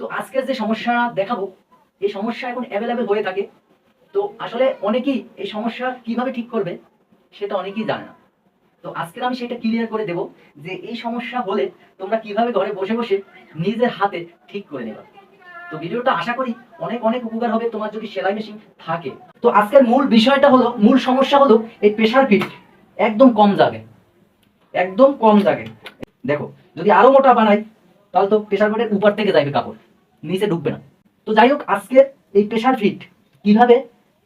তো আজকের যে সমস্যা দেখাবো, এই সমস্যা এখন অ্যাভেলেবেল হয়ে থাকে। তো আসলে অনেকেই এই সমস্যা কীভাবে ঠিক করবে, সেটা অনেকেই জানে না। তো আজকের আমি সেটা ক্লিয়ার করে দেব যে এই সমস্যা হলে তোমরা কীভাবে ঘরে বসে বসে নিজের হাতে ঠিক করে নেবে। তো ভিডিওটা আশা করি অনেক অনেক উপকার হবে তোমার যদি সেলাই মেশিন থাকে। তো আজকের মূল বিষয়টা হলো, মূল সমস্যা হলো এই প্রেসার ফিট একদম কম জাগে। একদম কম জাগে। দেখো, যদি আরও মোটা বানাই, তাহলে তো প্রেসার ফিটের উপর থেকে যাবে কাপড়। নিচে ঢুকবে না। তো যাই হোক, আজকের এই প্রেসার ফিট কীভাবে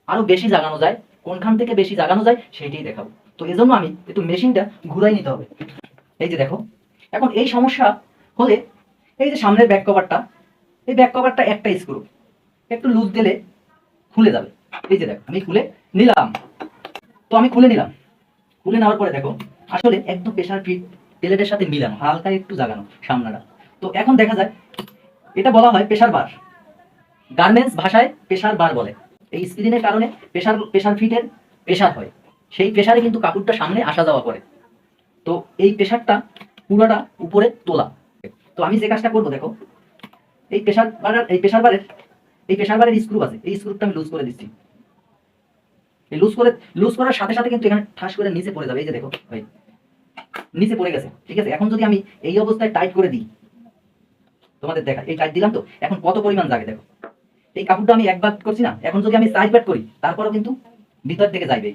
আরও বেশি জাগানো যায়, কোনখান থেকে বেশি জাগানো যায়, সেটাই দেখাবো। তো এজন্য আমি একটু মেশিনটা ঘুরাই নিতে হবে। এই যে দেখো, এখন এই সমস্যা হলে এই যে সামনের ব্যাক কভারটা এই ব্যাক কভারটা একটা স্ক্রু একটু লুজ দিলে খুলে যাবে। এই যে দেখো, আমি খুলে নিলাম। তো আমি খুলে নিলাম। খুলে নেওয়ার পরে দেখো, আসলে একদম প্রেশার ফিট প্লেটের সাথে মিলানো, হালকা একটু জাগানো সামনাটা। তো এখন দেখা যায় এটা বলা হয় প্রেশার বার। গার্মেন্টস ভাষায় প্রেশার বার বলে। এই স্ক্রিনের কারণে প্রেশার প্রেশার ফিটের প্রেশার হয়। সেই প্রেশারে কিন্তু কাপড়টা সামনে আসা যাওয়া করে। তো এই প্রেশারটা পুরোটা উপরে তোলা। তো আমি যে কাজটা করব দেখো। এই প্রেশার বারের এই প্রেশার বারের, এই প্রেশার বারের স্ক্রু আছে। এই স্ক্রুটা আমি লুজ করে দিচ্ছি। এই লুজ করে লুজ করার সাথে সাথে কিন্তু এখানে ঠাস করে নিচে পড়ে যাবে। এই যে দেখো এই নিচে পড়ে গেছে। ঠিক আছে? এখন যদি আমি এই অবস্থায় টাইট করে দিই তোমাদের দেখা, এই টাইট দিলাম তো, এখন কত পরিমাণ জাগে দেখো। এই কাপড়টা আমি একবার করছি না, এখন যদি আমি সাইড ব্যাট করি, তারপরও কিন্তু ভিতর থেকে যাইবে